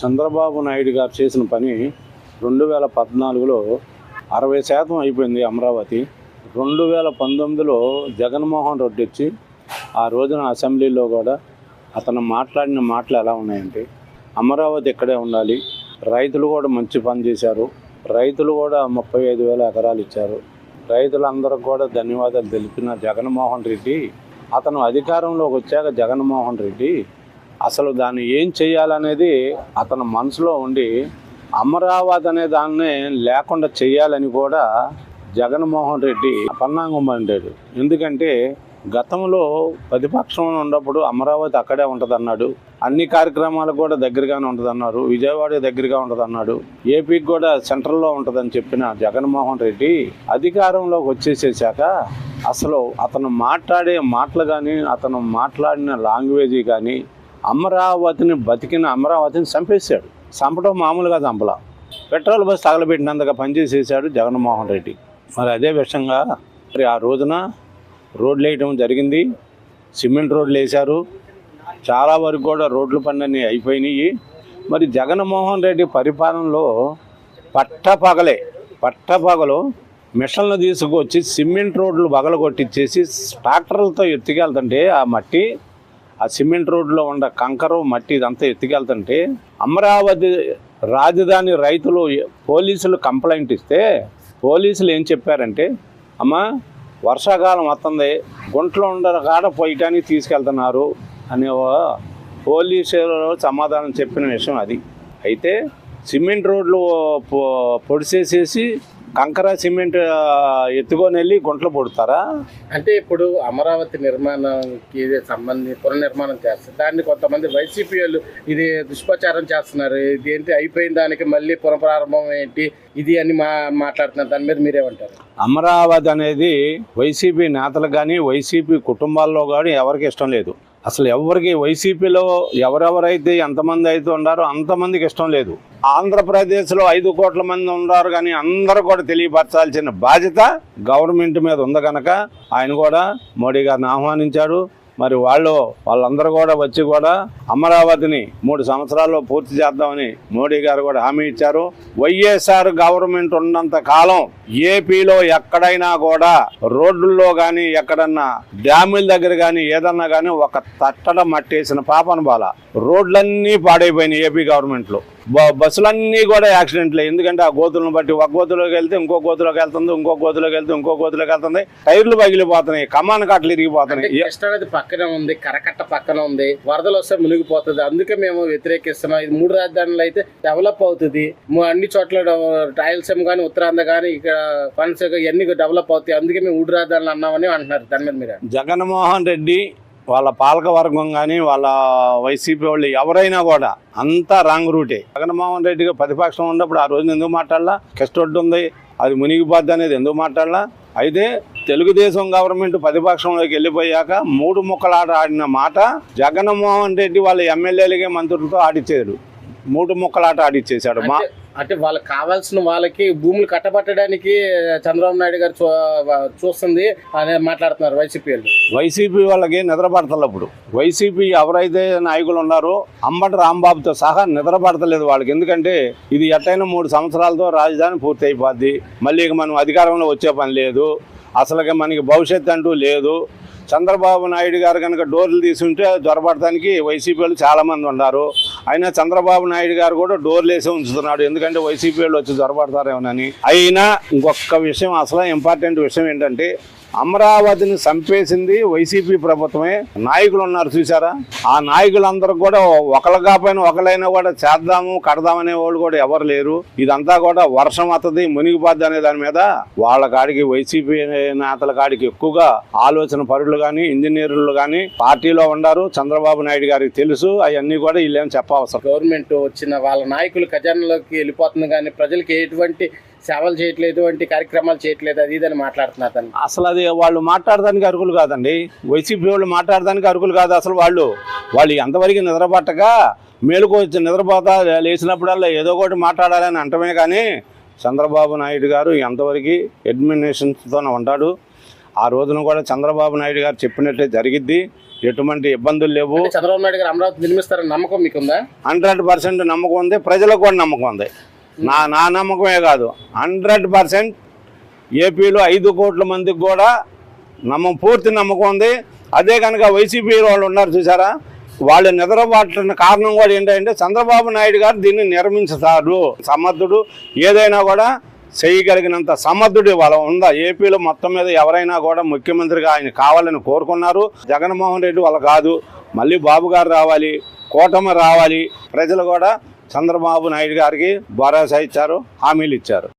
చంద్రబాబు నాయుడు గారు చేసిన పని రెండు వేల పద్నాలుగులో అరవై శాతం అయిపోయింది అమరావతి. రెండు వేల పంతొమ్మిదిలో జగన్మోహన్ రెడ్డి వచ్చి ఆ రోజున అసెంబ్లీలో కూడా అతను మాట్లాడిన మాటలు ఎలా ఉన్నాయంటే అమరావతి ఇక్కడే ఉండాలి రైతులు కూడా మంచి పని చేశారు రైతులు కూడా ముప్పై ఐదు వేల ఎకరాలు ఇచ్చారు రైతులందరికీ కూడా ధన్యవాదాలు తెలిపిన జగన్మోహన్ రెడ్డి అతను అధికారంలోకి వచ్చాక జగన్మోహన్ రెడ్డి అసలు దాన్ని ఏం చేయాలనేది అతని మనసులో ఉండి అమరావతి అనే దాన్ని లేకుండా చేయాలని కూడా జగన్మోహన్ రెడ్డి పన్నాంగం అంటాడు. ఎందుకంటే గతంలో ప్రతిపక్షంలో ఉన్నప్పుడు అమరావతి అక్కడే ఉంటుందన్నాడు. అన్ని కార్యక్రమాలకు కూడా దగ్గరగానే ఉంటుందన్నారు. విజయవాడ దగ్గరగా ఉంటుందన్నాడు. ఏపీకి కూడా సెంట్రల్లో ఉంటుందని చెప్పిన జగన్మోహన్ రెడ్డి అధికారంలోకి వచ్చేసేసాక అసలు అతను మాట్లాడే మాటలు కానీ అతను మాట్లాడిన లాంగ్వేజ్ కానీ అమరావతిని బతికిన అమరావతిని చంపేశాడు. చంపడం మామూలుగా చంపల. పెట్రోల్ బస్ తగలబెట్టినందుకు పనిచేసేసాడు జగన్మోహన్ రెడ్డి. మరి అదే విషయంగా మరి ఆ రోజున రోడ్లు వేయడం జరిగింది. సిమెంట్ రోడ్లు వేశారు. చాలా వరకు కూడా రోడ్లు పనులన్నీ అయిపోయినాయి. మరి జగన్మోహన్ రెడ్డి పరిపాలనలో పట్టపగలే పట్టపగలు మిషన్లు తీసుకొచ్చి సిమెంట్ రోడ్లు పగలగొట్టించేసి ట్రాక్టర్లతో ఎత్తుకెళ్తుంటే ఆ మట్టి ఆ సిమెంట్ రోడ్లో ఉన్న కంకరు మట్టి ఇదంతా ఎత్తుకెళ్తుంటే అమరావతి రాజధాని రైతులు పోలీసులు కంప్లైంట్ ఇస్తే పోలీసులు ఏం చెప్పారంటే అమ్మ వర్షాకాలం వస్తుంది గుంట్లో ఉండ కాడ పోయటానికి తీసుకెళ్తున్నారు అనే ఓ- పోలీసులు సమాధానం చెప్పిన విషయం అది. అయితే సిమెంట్ రోడ్లు పొ- పొడిసేసేసి కంకర సిమెంట్ ఎత్తుకొని వెళ్ళి గుంటలు పొడుతారా? అంటే ఇప్పుడు అమరావతి నిర్మాణానికి సంబంధించి పునర్నిర్మాణం చేస్తారు దాన్ని కొంతమంది వైసీపీ వాళ్ళు ఇది దుష్ప్రచారం చేస్తున్నారు. ఇది ఏంటి అయిపోయిన దానికి మళ్ళీ పునఃప్రారంభం ఏంటి? ఇది అని మా మాట్లాడుతున్నారు దాని మీద మీరేమంటారు? అమరావతి అనేది వైసీపీ నేతలకు కానీ వైసీపీ కుటుంబాల్లో కానీ ఎవరికి ఇష్టం లేదు. అసలు ఎవరికి వైసీపీలో ఎవరెవరైతే ఎంతమంది అయితే ఉన్నారో అంతమందికి ఇష్టం లేదు. ఆంధ్రప్రదేశ్లో ఐదు కోట్ల మంది ఉన్నారు కానీ అందరూ కూడా తెలియపరచాల్సిన బాధ్యత గవర్నమెంట్ మీద ఉంది కనుక ఆయన కూడా మోడీ గారిని ఆహ్వానించాడు. మరి వాళ్ళు వాళ్ళందరూ కూడా వచ్చి కూడా అమరావతిని మూడు సంవత్సరాల్లో పూర్తి చేద్దామని మోడీ గారు కూడా హామీ ఇచ్చారు. వైఎస్ఆర్ గవర్నమెంట్ ఉన్నంత కాలం ఏపీలో ఎక్కడైనా కూడా రోడ్లలో కానీ ఎక్కడన్నా డ్యాముల దగ్గర కానీ ఏదన్నా కానీ ఒక తట్టడం మట్టేసిన పాపన బాల. రోడ్లన్నీ పాడైపోయినాయి ఏపీ గవర్నమెంట్లో. బస్సులన్నీ కూడా యాక్సిడెంట్లే. ఎందుకంటే ఆ గోతులను బట్టి ఒక గోతులోకి వెళ్తే ఇంకో గోతులోకి వెళ్తుంది ఇంకో గోతులోకి వెళ్తే ఇంకో గోతులోకి వెళ్తుంది. టైర్లు పగిలిపోతున్నాయి కమాన్ కట్టలు ఇరిగిపోతున్నాయి. పక్కన ఉంది కరకట్ట పక్కన ఉంది వరదలు వస్తే మునిగిపోతుంది. అందుకే మేము వ్యతిరేకిస్తున్నాం. ఇది మూడు రాజధానులు అయితే డెవలప్ అవుతుంది. అన్ని చోట్ల రాయలసీమ కానీ ఉత్తరాంధ్ర కానీ ఇక్కడ ఫండ్స్ ఇవన్నీ డెవలప్ అవుతాయి. అందుకే మేము మూడు రాజధానులు అన్నామని అంటున్నారు. దాని మీద మీరు జగన్మోహన్ రెడ్డి వాళ్ళ పాలకవర్గం కానీ వాళ్ళ వైసీపీ వాళ్ళు ఎవరైనా కూడా అంతా రాంగ్ రూటే. జగన్మోహన్ రెడ్డిగా ప్రతిపక్షం ఉన్నప్పుడు ఆ రోజున ఎందుకు మాట్లాడాలా? కెస్టొడ్డు ఉంది అది మునిగిపోద్ది అనేది ఎందుకు మాట్లాడాలా? అయితే తెలుగుదేశం గవర్నమెంట్ ప్రతిపక్షంలోకి వెళ్ళిపోయాక మూడు ముక్కలాట ఆడిన మాట జగన్మోహన్ రెడ్డి వాళ్ళ ఎమ్మెల్యేలకే మంత్రులతో ఆడిచ్చారు మూడు ముక్కలాట ఆడిచ్చేశాడు. మా అంటే- వాళ్ళకి కావాల్సిన వాళ్ళకి భూములు కట్టబట్టడానికి చంద్రబాబు నాయుడు గారు చూ- చూస్తుంది అని మాట్లాడుతున్నారు వైసీపీ వాళ్ళు. వైసీపీ వాళ్ళకి నిద్రపడతలు అప్పుడు. వైసీపీ ఎవరైతే నాయకులు ఉన్నారో అంబటి రాంబాబుతో సహా నిద్రపడతలేదు వాళ్ళకి. ఎందుకంటే ఇది ఎట్టయినా మూడు సంవత్సరాలతో రాజధాని పూర్తి అయిపోద్ది మళ్ళీ ఇక మనం అధికారంలో వచ్చే పని లేదు. అసలుగా మనకి భవిష్యత్తు అంటూ లేదు. చంద్రబాబు నాయుడు గారు కనుక డోర్లు తీసుంటే జ్వరపడటానికి వైసీపీ వాళ్ళు చాలామంది ఉన్నారు. అయినా చంద్రబాబు నాయుడు గారు కూడా డోర్లు వేసి ఉంచుతున్నాడు. ఎందుకంటే వైసీపీ వాళ్ళు వచ్చి జ్వరపడతారేమోనని అయినా ఇంకొక విషయం అసలు ఇంపార్టెంట్ విషయం ఏంటంటే అమరావతిని చంపేసింది వైసీపీ ప్రభుత్వమే. నాయకులు ఉన్నారు చూసారా ఆ నాయకులందరూ కూడా ఒకళ్ళ కాకపోయినా ఒకళ్ళైనా కూడా చేద్దాము కడదామనే వాళ్ళు కూడా ఎవరు లేరు. ఇదంతా కూడా వర్షం వస్తుంది మునిగిపోద్ది అనే దాని మీద వాళ్ళ కాడికి వైసీపీ నేతల కాడికి ఎక్కువగా ఆలోచన పరులు కానీ ఇంజనీర్లు కానీ పార్టీలో ఉన్నారు చంద్రబాబు నాయుడు గారికి తెలుసు అవన్నీ కూడా వీళ్ళేం చెప్పవసరం. గవర్నమెంట్ వచ్చిన వాళ్ళ నాయకులు ఖజానాలోకి వెళ్ళిపోతుంది కానీ ప్రజలకి ఎటువంటి సేవలు చేయట్లేదు ఎటువంటి కార్యక్రమాలు చేయట్లేదు అది ఇదని మాట్లాడుతున్నారు అసలు అది వాళ్ళు మాట్లాడడానికి అర్హులు కాదండి. వైసీపీ వాళ్ళు మాట్లాడడానికి అర్హులు కాదు అసలు వాళ్ళు. వాళ్ళు ఎంతవరకు నిద్రపట్టక మేలుకు వచ్చి నిద్రపోతా లేచినప్పుడల్లా ఏదో ఒకటి మాట్లాడాలని అంటమే కానీ చంద్రబాబు నాయుడు గారు ఎంతవరకు అడ్మినిస్ట్రేషన్తోనే ఉంటాడు. ఆ రోజున కూడా చంద్రబాబు నాయుడు గారు చెప్పినట్టే జరిగిద్ది. ఎటువంటి ఇబ్బందులు లేవు. చంద్రబాబు నాయుడు గారు అమరావతి నిర్మిస్తారని నమ్మకం మీకుందా? హండ్రెడ్ పర్సెంట్ నమ్మకం ఉంది. ప్రజలకు కూడా నమ్మకం ఉంది. నా నా నమ్మకమే కాదు. హండ్రెడ్ పర్సెంట్ ఏపీలో ఐదు కోట్ల మందికి కూడా నమ్మ పూర్తి నమ్మకం ఉంది. అదే కనుక వైసీపీ వాళ్ళు ఉన్నారు చూసారా? వాళ్ళు నిద్రపట్టిన కారణం కూడా ఏంటంటే చంద్రబాబు నాయుడు గారు దీన్ని నిర్మించుతారు. సమర్థుడు ఏదైనా కూడా చేయగలిగినంత సమర్థుడు వాళ్ళ ఉందా? ఏపీలో మొత్తం మీద ఎవరైనా కూడా ముఖ్యమంత్రిగా ఆయన కావాలని కోరుకున్నారు. జగన్మోహన్ రెడ్డి వాళ్ళ కాదు. మళ్ళీ బాబు గారు రావాలి కూటమి రావాలి. ప్రజలు కూడా చంద్రబాబు నాయుడు గారికి భరోసా ఇచ్చారు హామీలు ఇచ్చారు.